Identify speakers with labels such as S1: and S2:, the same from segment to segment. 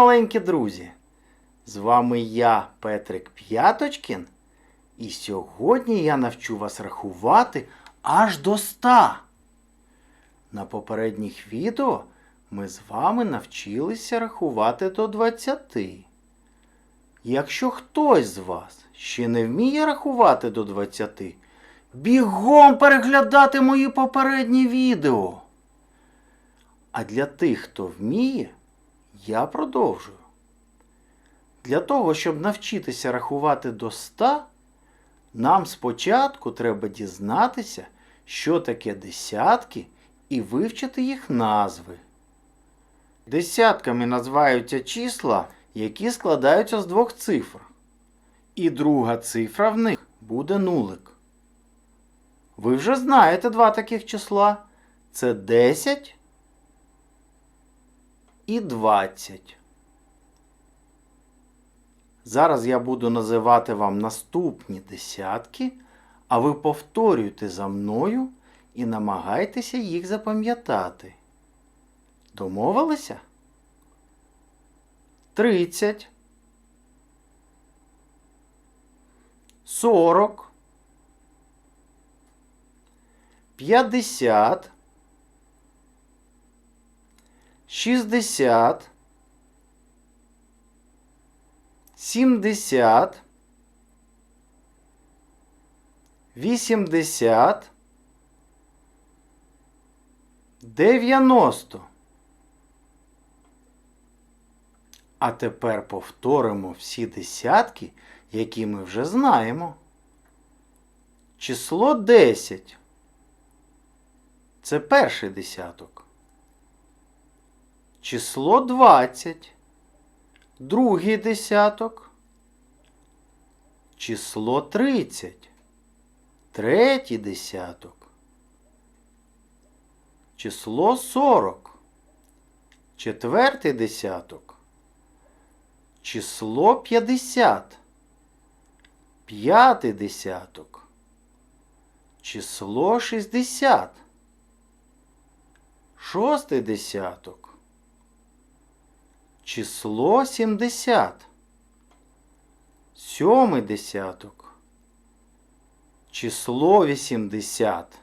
S1: маленькі друзі! З вами я, Петрик П'яточкін, і сьогодні я навчу вас рахувати аж до ста. На попередніх відео ми з вами навчилися рахувати до 20. Якщо хтось з вас ще не вміє рахувати до 20, бігом переглядати мої попередні відео. А для тих, хто вміє, я продовжую. Для того, щоб навчитися рахувати до 100, нам спочатку треба дізнатися, що таке десятки, і вивчити їх назви. Десятками називаються числа, які складаються з двох цифр. І друга цифра в них буде нулик. Ви вже знаєте два таких числа. Це 10 і 20. Зараз я буду називати вам наступні десятки, а ви повторюйте за мною і намагайтеся їх запам'ятати. Домовилися? 30 40 50 60 70 80 90 А тепер повторимо всі десятки, які ми вже знаємо. Число 10. Це перший десяток. Число 20. Другий десяток. Число 30. Третій десяток. Число 40. Четвертий десяток. Число 50. П'ятий десяток. Число 60. Шостий десяток. Число 70. Сьомий десяток. Число 80.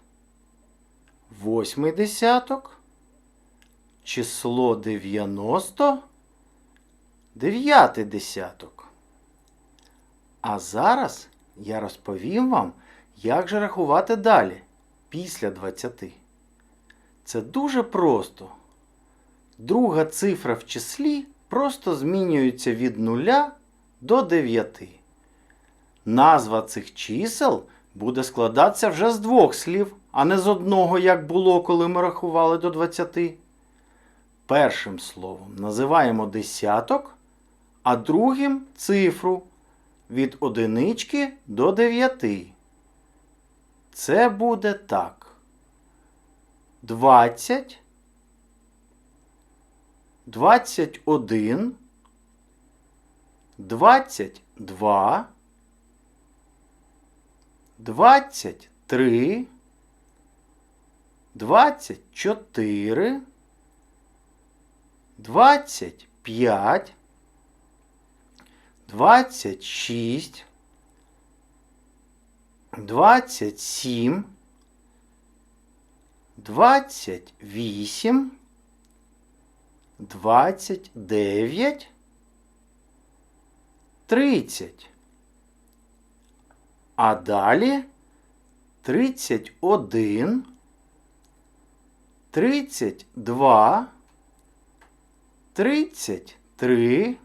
S1: Восьмий десяток. Число 90. Дев'ятий десяток. А зараз я розповім вам, як же рахувати далі, після 20. Це дуже просто. Друга цифра в числі просто змінюється від 0 до 9. Назва цих чисел буде складатися вже з двох слів, а не з одного, як було, коли ми рахували до 20. Першим словом називаємо десяток, а другим цифру від одинички до 9. Це буде так. 20 21, 22, 23, 24, 25, 26, 27, 28, 29, 30. А далі 31, 32, 33,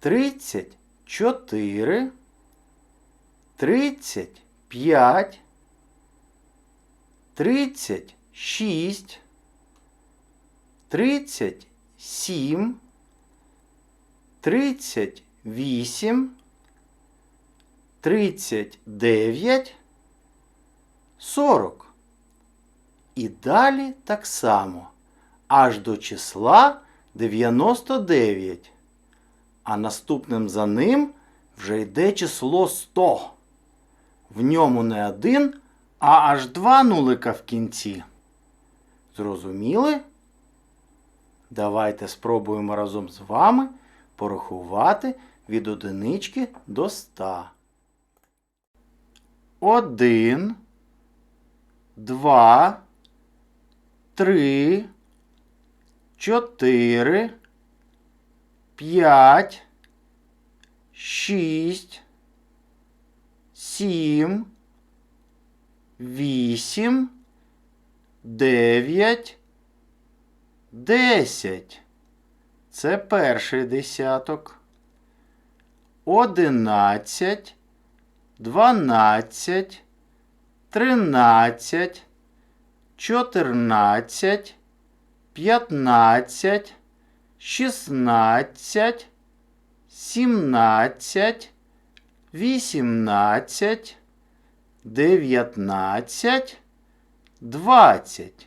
S1: 34, 35, 36, 37, 38, 39, 40. І далі так само. Аж до числа 99. А наступним за ним вже йде число 100. В ньому не один, а аж два нулика в кінці. Зрозуміли? Давайте спробуємо разом з вами порахувати від одинички до ста. Один, два, три, чотири, п'ять, шість, сім, вісім, дев'ять, десять. Це перший десяток. Одинадцять, дванадцять, тринадцять, чотирнадцять, п'ятнадцять, шістнадцять, сімнадцять, вісімнадцять, дев'ятнадцять, двадцять.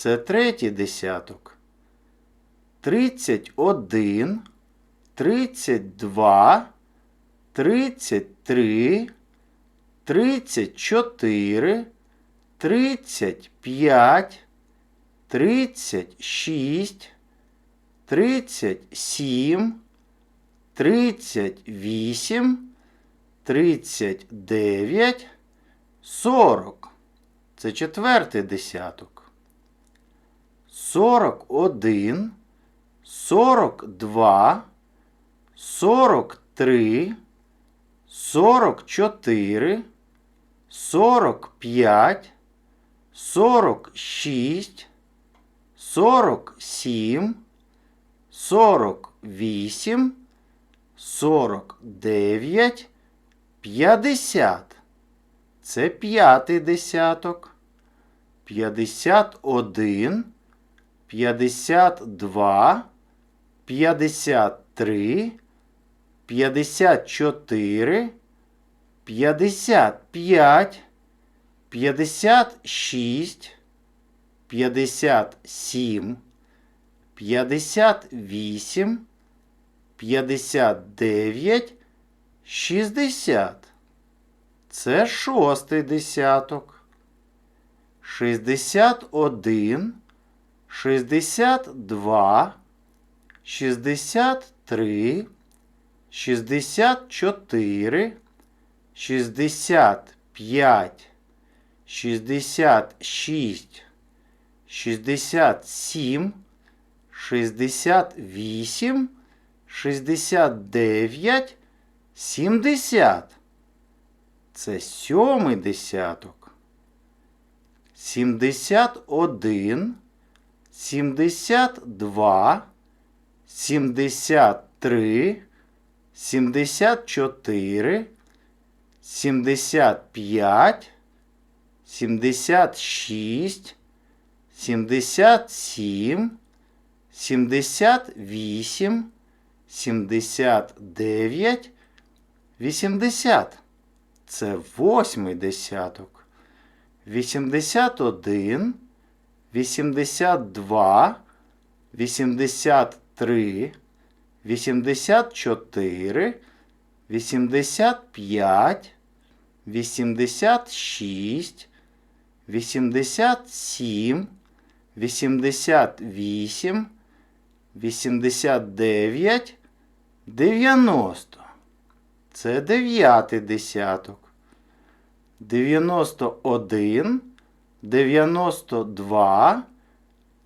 S1: Це третій десяток. Тридцять один, тридцять два, тридцять три, тридцять чотири, тридцять п'ять, тридцять шість, тридцять сім, тридцять вісім, тридцять дев'ять, сорок. Це четвертий десяток. 41, 42, 43, 44, 45, 46, 47, 48, 49, 50. Це п'ятий десяток. 51, один, п'ятдесят два, п'ятдесят три, п'ятдесят чотири, п'ятдесят п'ять, п'ятдесят шість, п'ятдесят сім, п'ятдесят вісім, п'ятдесят дев'ять, шістдесят. Це шостий десяток. Шістдесят один, шістдесят два, шістдесят три, шістдесят чотири, шістдесят п'ять, шістдесят шість, шістдесят шістдесят вісім, шістдесят дев'ять, сімдесят. Це сьомий десяток. Сімдесят один, сімдесят два, сімдесят три, сімдесят чотири, сімдесят п'ять, сімдесят шість, сімдесят сім, сімдесят вісім, вісімдесят. Це восьмий десяток. Вісімдесят один, вісімдесят два, вісімдесят три, вісімдесят чотири, вісімдесят п'ять, вісімдесят шість, вісімдесят сім, вісімдесят дев'ять, дев'яносто. Це дев'ятий десяток. Дев'яносто 92,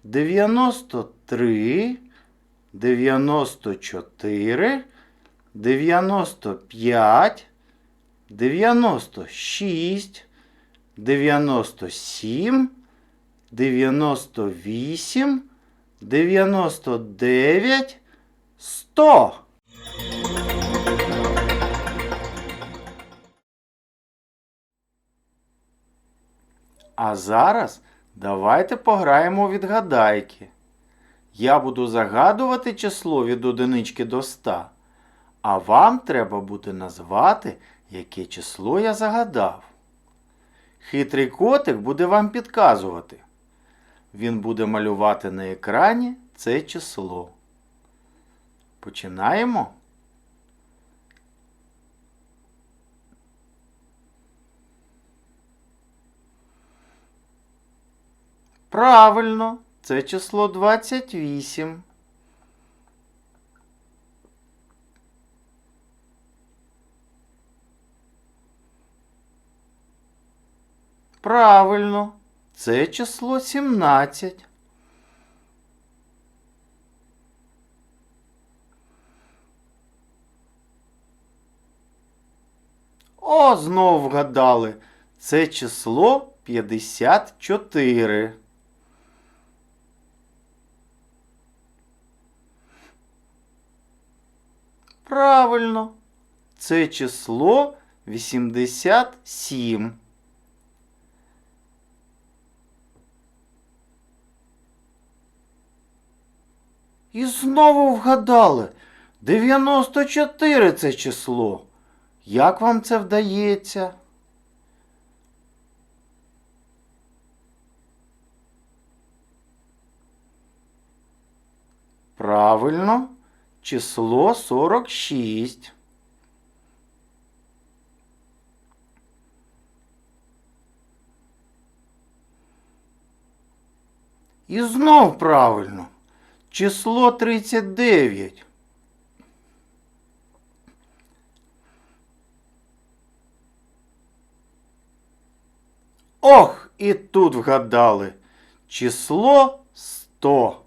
S1: 93, 94, 95, 96, 97, 98, 99, 100. А зараз давайте пограємо у відгадайки. Я буду загадувати число від одинички до ста, а вам треба буде назвати, яке число я загадав. Хитрий котик буде вам підказувати. Він буде малювати на екрані це число. Починаємо. Правильно, це число 28. Правильно, це число 17. О, знов вгадали. Це число 54. Правильно. Це число 87. І знову вгадали. 94 це число. Як вам це вдається? Правильно, число 46. І знов правильно. Число 39. Ох, і тут вгадали. Число 100.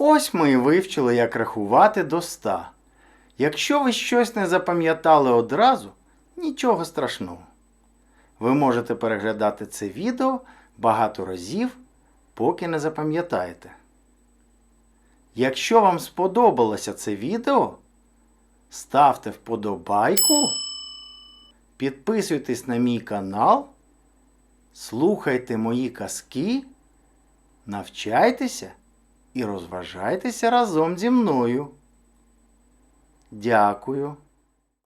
S1: Ось ми і вивчили, як рахувати до 100. Якщо ви щось не запам'ятали одразу, нічого страшного. Ви можете переглядати це відео багато разів, поки не запам'ятаєте. Якщо вам сподобалося це відео, ставте вподобайку, підписуйтесь на мій канал, слухайте мої казки, навчайтеся і розважайтеся разом зі мною. Дякую.